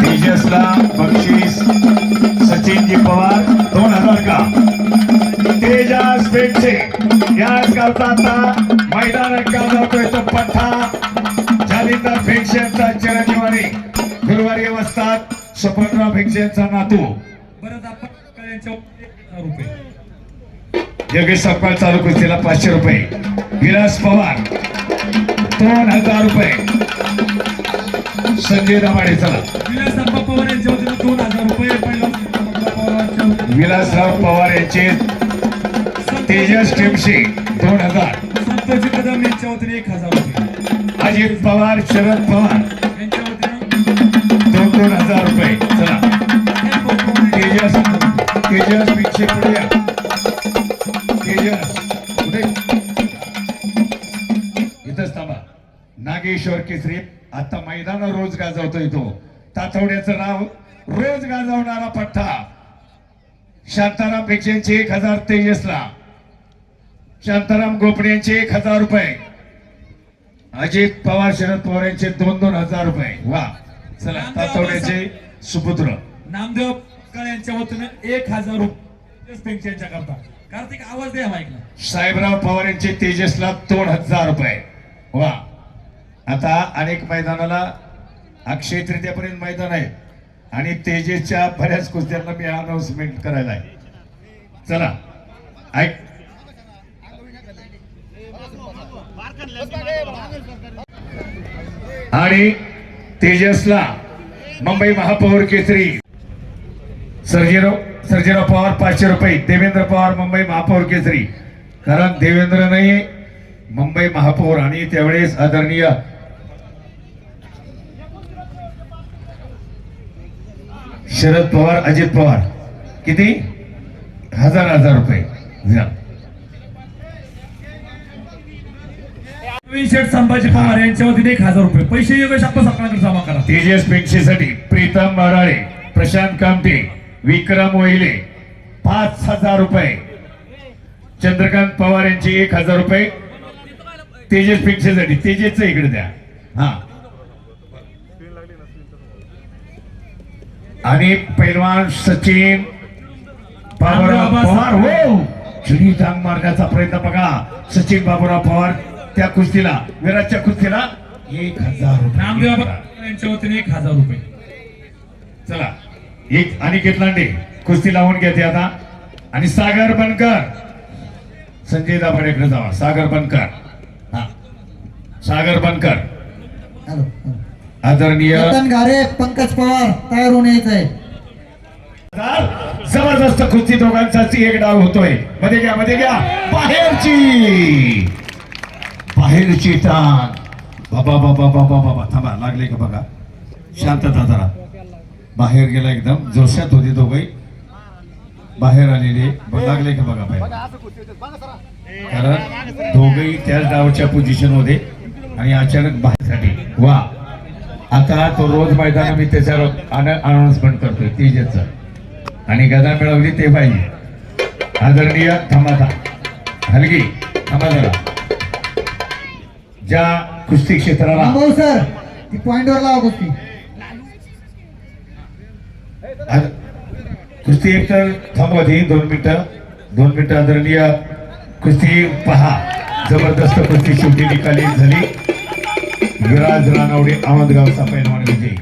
तेजसला बक्षीस सचिनजी पवार दोन हजार का? तेजस पेटचे याच आता मैदानात गाजवतोय तो पठ्ठा. जालिंदर भिक्षेचा चिरंजीवारी गुरुवारी वस्तात स्वपनराव भिक्षेचा नातू. परत आपण रुपये. योगेश सपकाळ चालू कुस्तीला पाचशे रुपये. विलास पवार दोन हजार रुपये. संजय दमाडे चला. विलासप्पा पवार यांच्या वतीनं दोन हजार रुपये पहिला विलासप्पा पवारांच्या वतीनं विलासराव पवार यांचे तेजस टिमशी दोन हजार. संतोषी कदम यांच्या वतीने एक हजार रुपये. अजित पवार शरद पवार. यांच्या वतीनं दोन दोन हजार रुपये. चला. तेजस तेजस भिक्षे पुढे या. तेजस पुढे. इथंच थांबा. नागेश्वर केसरी. आता मैदान रोज गाजवतोय तो. तातवड्याचं नाव रोज गाजवणारा पठ्ठा. शांताराम भिक्षेंचे एक हजार तेजसला शांताराम गोपड्यांचे एक हजार रुपये. अजित पवार शरद पवार यांचे दोन दोन हजार रुपये. वा. चला तातवड्याचे सुपुत्र. नामदेव कळ्यांच्या वतीनं एक हजार रुपये करता कार्तिक आवाज द्या ऐकला साहेबराव पवार यांचे तेजसला दोन हजार रुपये. वा. आता अनेक मैदानाला अक्षय तृतीयापर्यंत मैदान आहे. आणि तेजेसच्या बऱ्याच कुस्त्यांना मी अनाउन्समेंट करायला आहे. चला ऐक. आणि तेजसला मुंबई महापौर केसरी. सर्जेराव सर्जेराव पवार पाचशे रुपये देवेंद्र पवार मुंबई महापौर केसरी. कारण देवेंद्र नाही मुंबई महापौर. आणि त्यावेळेस आदरणीय शरद पवार अजित पवार. किती? हजार हजार रुपये. संभाजी पवार यांच्या वतीने एक हजार रुपये. पैसे योगेश जमा करा. तेजस पेक्षेसाठी प्रीतम मराळे प्रशांत कामटे विक्रम वहिले पाच हजार रुपये. चंद्रकांत पवार यांचे एक हजार रुपये. तेजस पेक्षेसाठी तेजसचं इकडे द्या. हा. आणि पैलवान सचिन बाबूराव पवार हो! चिडी टांग मारण्याचा प्रयत्न बघा. सचिन बाबूराव पवार त्या कुस्तीला विराटच्या कुस्तीला एक हजार रुपये. यांच्या वतीने एक हजार रुपये. चला एक अनिकेत लांडे कुस्ती लावून घेते आता. आणि सागर बनकर. संजय दाभाडेकडे जावा. सागर बनकर. हा. सागर बनकर. हॅलो. आदरणीय रतन घारे पंकज पवार तयार होऊन यायचं आहे जबरदस्त कुस्ती दोघांचाच एक डाव होतोय. मध्ये घ्या मध्ये घ्या. बाहेरची. बाहेरची टांग बाबा बाबा बाबा बाबा. थांबा लागले का बघा? शांतता जरा. बाहेर गेला एकदम. जोशात होते दोघे बाहेर आलेले. लागले का बघा बाहेर? कारण दोघेही त्याच डावच्या पोझिशनमध्ये आणि अचानक बाहेरसाठी. वा. आता तो रोज मैदान मी त्याच्यावर अनाउन्समेंट करतोय तेजचं आणि गदा मिळवली ते पाहिजे. आदरणीय थांबा हलगी थांबा जरा. ज्या कुस्ती क्षेत्राला भाऊ सर. ती पॉइंटवर लावा कुस्ती. एक तर थांबवा ती दोन मिनिटं. दोन मिनिटं आदरणीय कुस्ती पहा. जबरदस्त कुस्ती शेवटी निकाली झाली. విరాజ్ రానవుడి ఆమంద్ గావ్ సఫైన విజయ్